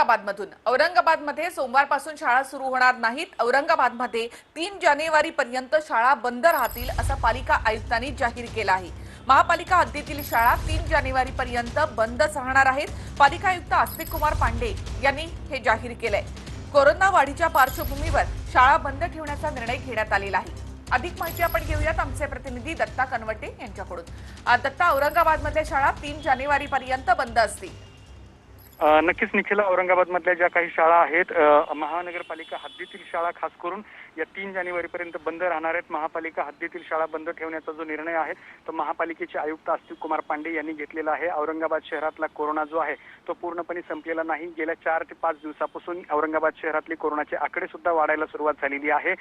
औरंगाबादमधून. औरंगाबादमध्ये सोमवारपासून शाळा सुरू होणार नाहीत. औरंगाबादमध्ये तीन जानेवारी पर्यंत शाळा बंद राहतील असं पालिका आयुक्तांनी जाहीर केलं आहे. महापालिका हद्दीतील शाळा तीन जानेवारी पर्यंत बंदच राहणार आहेत. पालिका आयुक्त आस्तिक कुमार पांडे यांनी हे जाहीर केलंय. कोरोना वाढीच्या पार्श्वभूमीवर शाळा बंद ठेवण्याचा निर्णय घेण्यात आलेला आहे. अधिक माहिती आपण घेऊयात. आमचे प्रतिनिधी दत्ता कनवटे यांच्याकडून. दत्ता दत्ता औरंगाबादमधल्या शाळा तीन जानेवारी पर्यंत बंद असतील. नक्कीच निखिल औरंगाबादमधल्या ज्या काही शाळा आहेत महानगरपालिका हद्दीतील शाळा खास करून या तीन जानेवारीपर्यंत बंद राहणार आहेत. महापालिका हद्दीतील शाळा बंद ठेवण्याचा जो निर्णय आहे तो महापालिकेचे आयुक्त आस्तिक कुमार पांडे यांनी घेतलेला आहे. औरंगाबाद शहरातला कोरोना जो आहे तो पूर्णपणे संपलेला नाही. गेल्या चार ते पाच दिवसापासून औरंगाबाद शहरातले कोरोनाचे आकडे सुद्धा वाढायला सुरुवात झालेली आहे.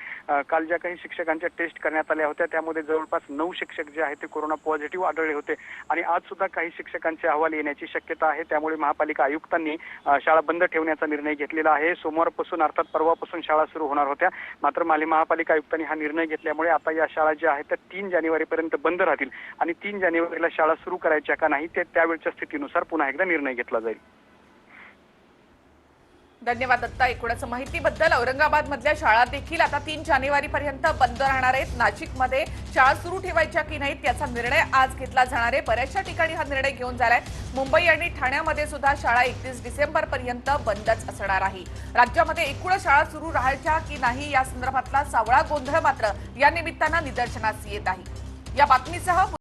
काल ज्या काही शिक्षकांच्या टेस्ट करण्यात आल्या होत्या त्यामध्ये जवळपास नऊ शिक्षक जे आहेत ते कोरोना पॉझिटिव्ह आढळले होते. आणि आज सुद्धा काही शिक्षकांचे अहवाल येण्याची शक्यता आहे. त्यामुळे महापालिका आयुक्त अ, शाळा बंद ठेवण्याचा निर्णय घेतलेला आहे. सोमवारपासून अर्थात परवापासून शाळा सुरू होणार होत्या. मात्र माले महापालिका आयुक्तांनी हा निर्णय घेतल्यामुळे आता या शाळा ज्या आहेत त्या तीन जानेवारीपर्यंत बंद राहतील आणि तीन जानेवारीला शाळा सुरू करायच्या का नाही ते त्यावेळच्या स्थितीनुसार पुन्हा एकदा निर्णय घेतला जाईल. धन्यवाद दत्ता एकूणच माहितीबद्दल. औरंगाबादमधल्या शाळा देखील आता तीन जानेवारी पर्यंत बंद राहणार आहेत. नाशिकमध्ये शाळा सुरू ठेवायच्या की नाहीत याचा निर्णय आज घेतला जाणार आहे. बऱ्याचशा ठिकाणी हा निर्णय घेऊन झालाय मुंबई आणि ठाण्यामध्ये सुद्धा शाळा एकतीस डिसेंबर पर्यंत बंदच असणार आहे. राज्यामध्ये एकूण शाळा सुरू राहायच्या की नाही या संदर्भातला सावळा गोंधळ मात्र या निमित्तानं निदर्शनास येत आहे. या बातमीसह